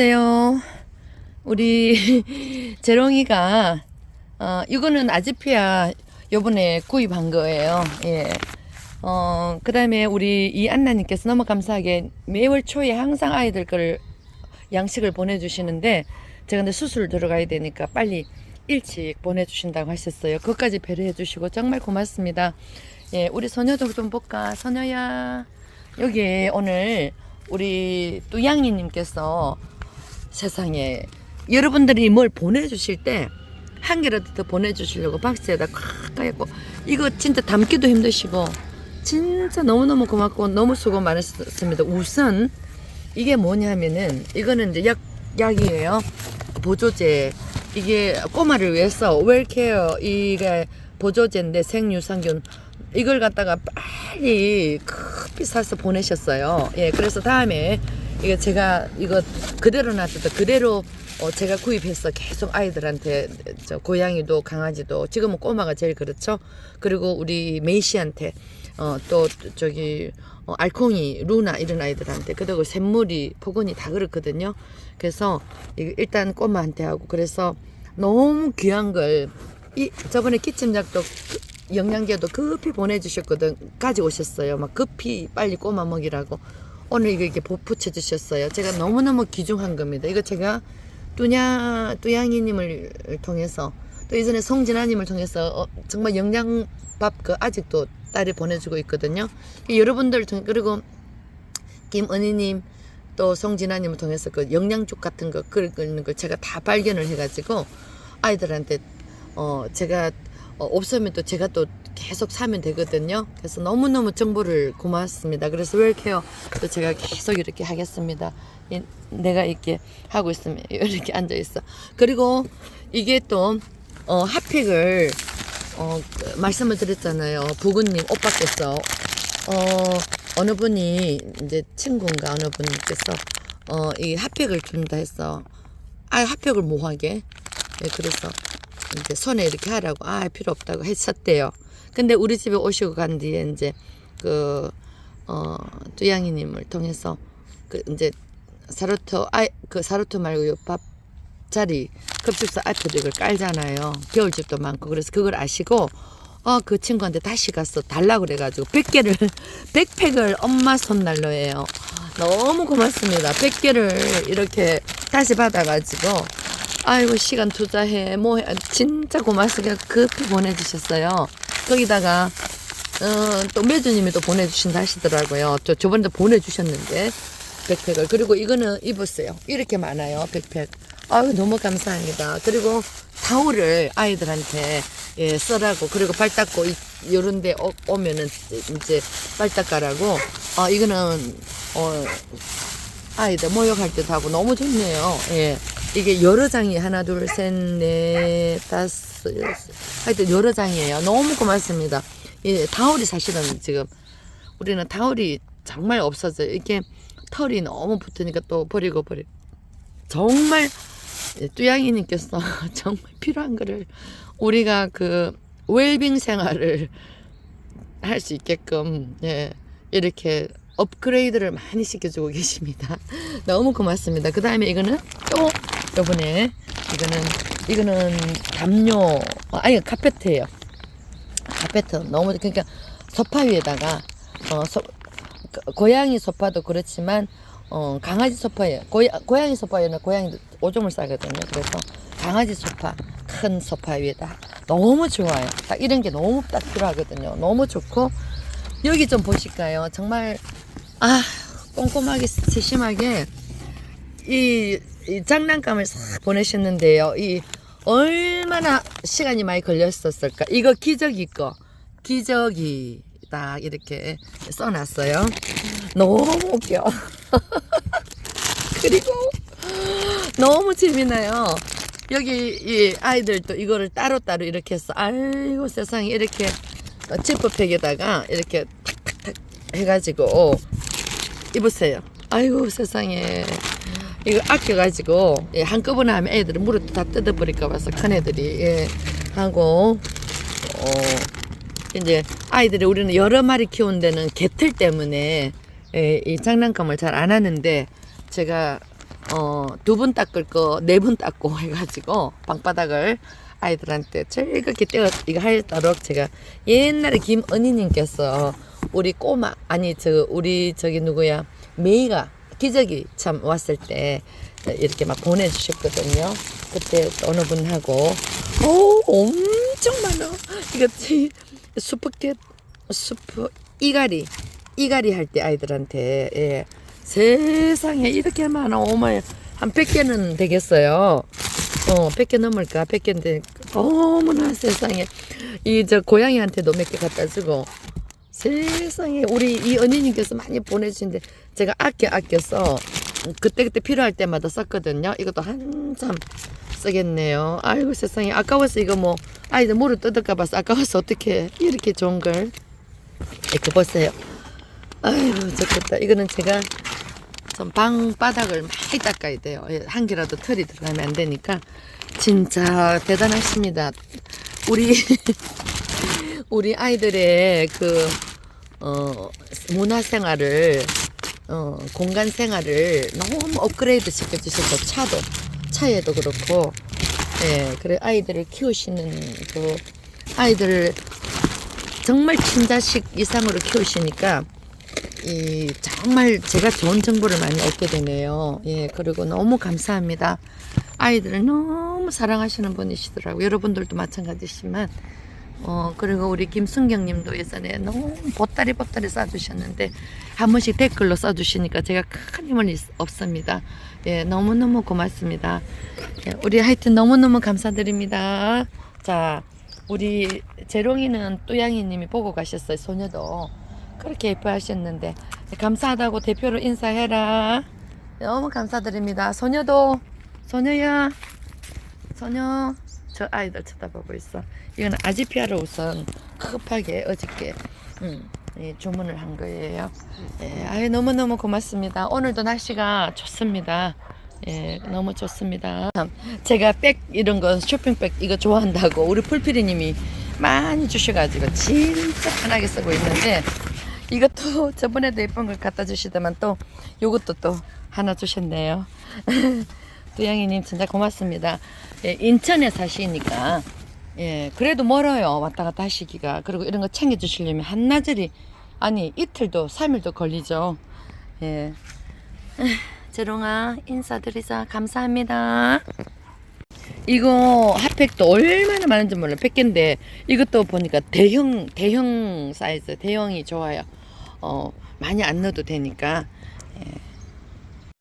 안녕하세요. 우리 재롱이가 어 이거는 아지피아 요번에 구입한 거예요. 예. 어 그다음에 우리 이 안나님께서 너무 감사하게 매월 초에 항상 아이들 걸 양식을 보내주시는데 제가 근데 수술 들어가야 되니까 빨리 일찍 보내주신다고 하셨어요. 그것까지 배려해 주시고 정말 고맙습니다. 예, 우리 소녀도 좀 볼까? 소녀야. 여기 오늘 우리 뚜양이님께서 세상에 여러분들이 뭘 보내주실 때 한 개라도 더 보내주시려고 박스에다 콱 까였고 이거 진짜 담기도 힘드시고 진짜 너무너무 고맙고 너무 수고 많으셨습니다. 우선 이게 뭐냐면은 이거는 이제 약 약이에요. 보조제 이게 꼬마를 위해서 웰케어 이게 보조제인데 생유산균 이걸 갖다가 빨리 급히 사서 보내셨어요. 예, 그래서 다음에 이거 제가 이거 그대로 놔둬도 그대로 어, 제가 구입해서 계속 아이들한테 저 고양이도 강아지도 지금은 꼬마가 제일 그렇죠. 그리고 우리 메이시한테 어, 또 저기 어, 알콩이 루나 이런 아이들한테 그리고 샘물이 포근이 다 그렇거든요. 그래서 일단 꼬마한테 하고 그래서 너무 귀한 걸 이 저번에 기침약도 그- 영양제도 급히 보내주셨거든 가지고 오셨어요. 막 급히 빨리 꼬마 먹이라고 오늘 이렇게 보- 붙여주셨어요. 제가 너무너무 귀중한 겁니다. 이거 제가 뚜냐 뚜양이님을 통해서 또 이전에 송진아님을 통해서 어, 정말 영양밥 그 아직도 딸이 보내주고 있거든요. 여러분들 통 그리고 김은희님 또 송진아님을 통해서 그 영양죽 같은 거 끓는 걸 제가 다 발견을 해가지고 아이들한테 어 제가 어, 없으면 또 제가 또 계속 사면 되거든요. 그래서 너무너무 정보를 고맙습니다. 그래서 웰케어 또 제가 계속 이렇게 하겠습니다. 이- 내가 이렇게 하고 있으면 이렇게 앉아 있어. 그리고 이게 또 어, 핫팩을 어, 그 말씀을 드렸잖아요. 부군님 오빠께서 어, 어느 분이 이제 친구인가 어느 분께서 어, 이 핫팩을 준다 해서 아 핫팩을 뭐 하게 예, 그래서 이제 손에 이렇게 하라고 아 필요 없다고 했었대요. 근데 우리 집에 오시고 간 뒤에 이제 그 어, 뚜양이님을 통해서 그 이제 사로토 아 그 사로토 말고 요 밥자리 급식사 앞에도 이걸 깔잖아요. 겨울집도 많고 그래서 그걸 아시고 어 그 친구한테 다시 가서 달라 그래가지고 100개를 100팩을 엄마 손난로예요. 너무 고맙습니다. 100개를 이렇게 다시 받아가지고 아이고 시간 투자해 뭐 해 진짜 고맙습니다. 급히 보내주셨어요. 거기다가 어, 또 매주님이 또 보내주신다 하시더라고요. 저 저번에도 보내주셨는데 백팩을 그리고 이거는 입었어요. 이렇게 많아요 백팩. 아유 너무 감사합니다. 그리고 타올을 아이들한테 예, 쓰라고 그리고 발 닦고 이- 요런데 오- 오면은 이제 발 닦아라고. 아 이거는 어 아이들 모욕할 때도 하고 너무 좋네요. 예. 이게 여러 장이 하나, 둘, 셋, 넷, 다섯, 여섯. 하여튼 여러 장이에요. 너무 고맙습니다. 이 타올이 사실은 지금 우리는 타올이 정말 없어져요. 이게 털이 너무 붙으니까 또 버리고 버리고. 정말 예, 뚜양이님께서 정말 필요한 거를 우리가 그 웰빙 생활을 할 수 있게끔 예, 이렇게 업그레이드를 많이 시켜주고 계십니다. 너무 고맙습니다. 그 다음에 이거는 또 요번에 이거는 이거는 담요 어, 아니 카페트예요. 카페트 너무 그러니까 소파 위에다가 어 소, 그- 고양이 소파도 그렇지만 어 강아지 소파에 고야, 고양이 소파에는 고양이 오줌을 싸거든요. 그래서 강아지 소파 큰 소파 위에다 너무 좋아요. 딱 이런 게 너무 딱 필요하거든요. 너무 좋고 여기 좀 보실까요? 정말 아 꼼꼼하게 세심하게 이, 이 장난감을 싹 보내셨는데요. 이 얼마나 시간이 많이 걸렸었을까? 이거 기저귀 거 기저귀 딱 이렇게 써놨어요. 너무 웃겨. 그리고 너무 재미나요. 여기 이 아이들도 이거를 따로따로 이렇게 해서 아이고 세상에 이렇게 지퍼팩에다가 이렇게 탁탁탁 해가지고 입으세요. 아이고 세상에 이거 아껴가지고 예, 한꺼번에 하면 애들은 물을 다 뜯어버릴까 봐서 큰 애들이 예, 하고 어 이제 아이들이 우리는 여러 마리 키우는 데는 개틀 때문에 예, 이 장난감을 잘 안 하는데 제가 어, 두번 닦을 거네번 닦고 해가지고 방바닥을 아이들한테 즐겁게 떼어 이거 하도록 제가 옛날에 김은희님께서 우리 꼬마 아니 저 우리 저기 누구야 메이가 기저귀 참 왔을 때 이렇게 막 보내주셨거든요. 그때 어느 분하고 오 엄청 많아. 이거 지- 수프캣 수프 이가리 이가리 할때 아이들한테 예. 세상에 이렇게 많아 어머야 한 100개는 되겠어요 어 100개 넘을까 100개인데 어머나 세상에 이 저 고양이한테도 몇 개 갖다 주고 세상에 우리 이 언니님께서 많이 보내주신데 제가 아껴 아껴서 그때 그때 필요할 때마다 썼거든요. 이것도 한참 쓰겠네요. 아이고 세상에. 아까워서 이거 뭐 아이들 물을 뜯을까 봐서 아까워서 어떻게 이렇게 좋은 걸 이렇게 보세요. 아이고 좋겠다. 이거는 제가 좀 방 바닥을 많이 닦아야 돼요. 예, 한 개라도 털이 들어가면 안 되니까. 진짜 대단하십니다. 우리 우리 아이들의 그 어, 문화 생활을 어, 공간 생활을 너무 업그레이드 시켜주셔서 차도 차에도 그렇고 예 그래 아이들을 키우시는 그 아이들을 정말 친자식 이상으로 키우시니까 이 정말 제가 좋은 정보를 많이 얻게 되네요. 예, 그리고 너무 감사합니다. 아이들을 너무 사랑하시는 분이시더라고요. 여러분들도 마찬가지지만 어 그리고 우리 김순경 님도 예전에 너무 보따리 보따리 싸주셨는데 한 번씩 댓글로 써주시니까 제가 큰 힘을 잃- 얻습니다. 예, 너무너무 고맙습니다. 예, 우리 하여튼 너무너무 감사드립니다. 자, 우리 재롱이는 또양이 님이 보고 가셨어요. 소녀도. 그렇게 예뻐하셨는데 감사하다고 대표로 인사해라. 너무 감사드립니다. 소녀도 소녀야, 소녀 저 아이들 쳐다보고 있어. 이거는 아지피아를 우선 급하게 어저께 음, 예, 주문을 한 거예요. 예, 아유 너무 너무 고맙습니다. 오늘도 날씨가 좋습니다. 예, 너무 좋습니다. 참, 제가 백 이런 거 쇼핑백 이거 좋아한다고 우리 풀피디님이 많이 주셔가지고 진짜 편하게 쓰고 있는데 이것도 저번에도 예쁜 걸 갖다 주시더만 또 요것도 또 하나 주셨네요. 두양이님 진짜 고맙습니다. 예, 인천에 사시니까 예 그래도 멀어요 왔다 갔다 하시기가 그리고 이런 거 챙겨 주시려면 한나절이 아니 이틀도 삼일도 걸리죠. 예. 에휴, 재롱아 인사드리자 감사합니다. 이거 핫팩도 얼마나 많은지 몰라 100개인데 이것도 보니까 대형 대형 사이즈 대형이 좋아요 어 많이 안 넣어도 되니까 예,